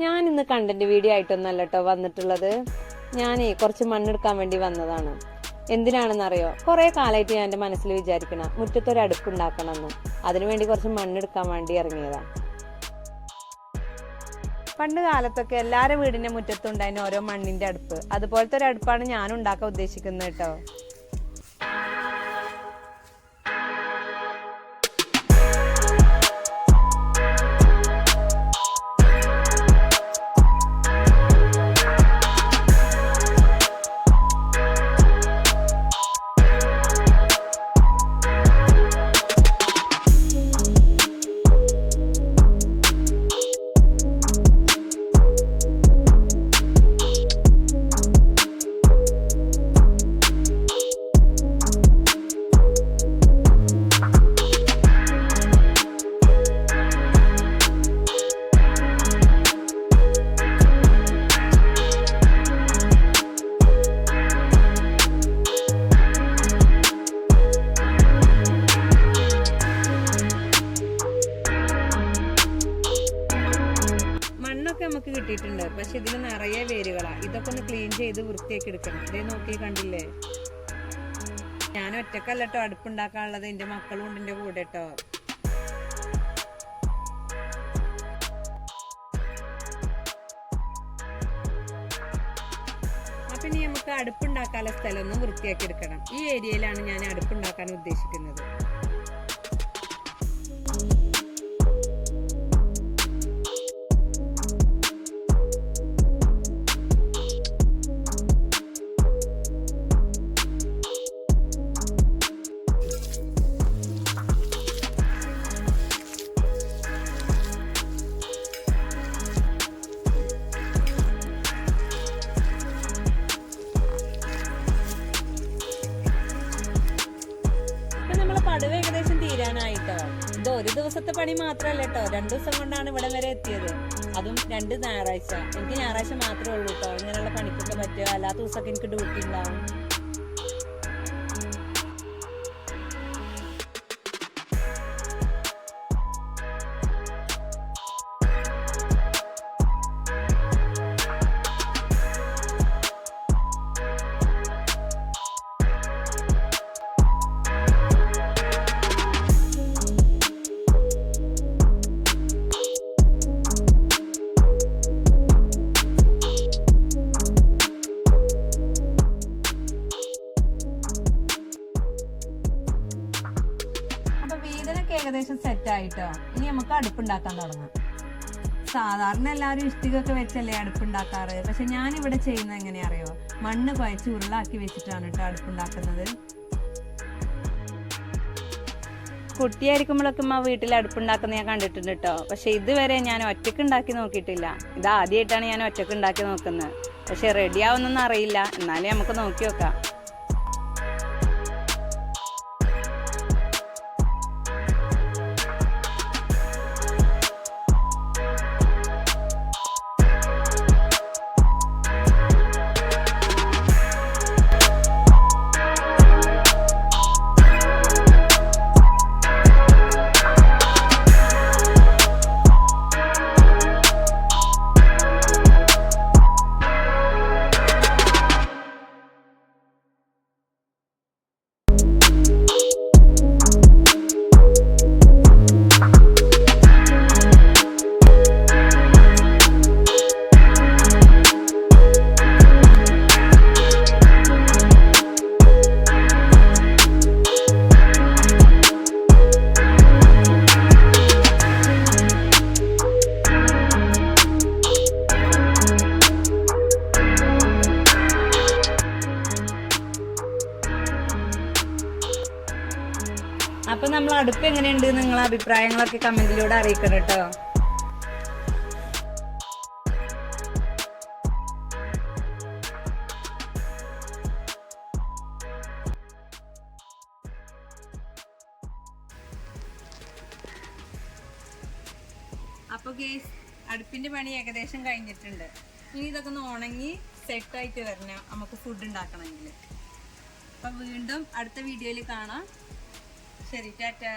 ഞാൻ ഇന്ന് content video ആയിട്ടൊന്നല്ല കേട്ടോ വന്നിട്ടുള്ളത്. ഞാനേ കുറച്ച് മണ്ണെടുക്കാൻ വേണ്ടി വന്നതാണ്. എന്തിനാണെന്നറിയോ? കുറെ കാലമായിട്ട് ഞാൻ എന്റെ മനസ്സിൽ വിചാരിക്കണം മുറ്റത്തൊരു അടുപ്പ് ഉണ്ടാക്കണമെന്ന് അതിനുവേണ്ടി കുറച്ച് മണ്ണെടുക്കാൻ വേണ്ടി ഇറങ്ങിയതാ. പണ്ട് കാലത്തൊക്കെ എല്ലാവരുടെ വീടിന്റെ മുറ്റത്തുണ്ടായിരുന്ന ഓരോ മണ്ണിന്റെ അടുപ്പ്. അതുപോലത്തെ ഒരു അടുപ്പാണ് ഞാൻ ഉണ്ടാക്കാൻ ഉദ്ദേശിക്കുന്നത് കേട്ടോ മണ്ണൊക്കെ നമുക്ക് കിട്ടിയിട്ടുണ്ട്. പക്ഷെ ഇതിന് നിറയെ വേരുകളാണ് ഇതൊക്കെ ഒന്ന് ക്ലീൻ ചെയ്ത് വൃത്തിയാക്കി എടുക്കണം. ഇതേ നോക്കി കണ്ടില്ലേ? ഞാൻ ഒറ്റക്കല്ല കേട്ടോ അടുപ്പുണ്ടാക്കാനുള്ളത് എന്റെ മക്കളും ഉണ്ട് എന്റെ കൂടെ കേട്ടോ അപ്പൊ ഇനി നമുക്ക് അടുപ്പുണ്ടാക്കാനുള്ള സ്ഥലം ഒന്ന് വൃത്തിയാക്കി എടുക്കണം. ഈ ഏരിയയിലാണ് ഞാൻ അടുപ്പുണ്ടാക്കാൻ ഉദ്ദേശിക്കുന്നത്. ഒരു ദിവസത്തെ പണി മാത്രല്ല കേട്ടോ. രണ്ടു ദിവസം കൊണ്ടാണ് ഇവിടെ വരെ എത്തിയത്. അതും രണ്ട് ഞായറാഴ്ച. എനിക്ക് ഞായറാഴ്ച മാത്രമേ ഉള്ളൂ കേട്ടോ. ഇങ്ങനെയുള്ള പണിക്കൊക്കെ പറ്റുക. അല്ലാത്ത ദിവസമൊക്കെ എനിക്ക് ഡ്യൂട്ടി ഉണ്ടാവും ഏകദേശം സെറ്റ് ആയിട്ടോ? ഇനി നമുക്ക് അടുപ്പുണ്ടാക്കാൻ തുടങ്ങാം. സാധാരണ എല്ലാവരും ഇഷ്ടികൊക്കെ വെച്ചല്ലേ അടുപ്പുണ്ടാക്കാറ്? പക്ഷെ ഞാൻ ഇവിടെ ചെയ്യുന്നത് എങ്ങനെയാ അറിയോ മണ്ണ് കുഴച്ച് ഉരുളാക്കി വെച്ചിട്ടാണ് കേട്ടോ അടുപ്പുണ്ടാക്കുന്നത്. കുട്ടിയായിരിക്കുമ്പോഴൊക്കെ അമ്മ വീട്ടിൽ അടുപ്പുണ്ടാക്കുന്ന ഞാൻ കണ്ടിട്ടുണ്ട് കേട്ടോ പക്ഷെ ഇതുവരെ ഞാൻ ഒറ്റയ്ക്ക് ഉണ്ടാക്കി നോക്കിയിട്ടില്ല. ഇത് ആദ്യമായിട്ടാണ് ഞാൻ ഒറ്റയ്ക്ക് ഉണ്ടാക്കി നോക്കുന്നത്. പക്ഷെ റെഡി ആവുന്നൊന്നും അറിയില്ല. എന്നാലും നമുക്ക് നോക്കി നോക്കാം അപ്പൊ നമ്മൾ അടുപ്പ് എങ്ങനെയുണ്ട് നിങ്ങളെ അഭിപ്രായങ്ങളൊക്കെ കമന്റിലൂടെ അറിയിക്കണം കേട്ടോ. അപ്പൊ ഗേസ് അടുപ്പിന്റെ പണി ഏകദേശം കഴിഞ്ഞിട്ടുണ്ട്. ഇനി ഇതൊക്കെ ഒന്ന് ഉണങ്ങി സെറ്റായിട്ട് വരണം. നമുക്ക് ഫുഡ് ഉണ്ടാക്കണമെങ്കിൽ. അപ്പൊ വീണ്ടും അടുത്ത വീഡിയോയിൽ കാണാം. ശരി ടാറ്റാ.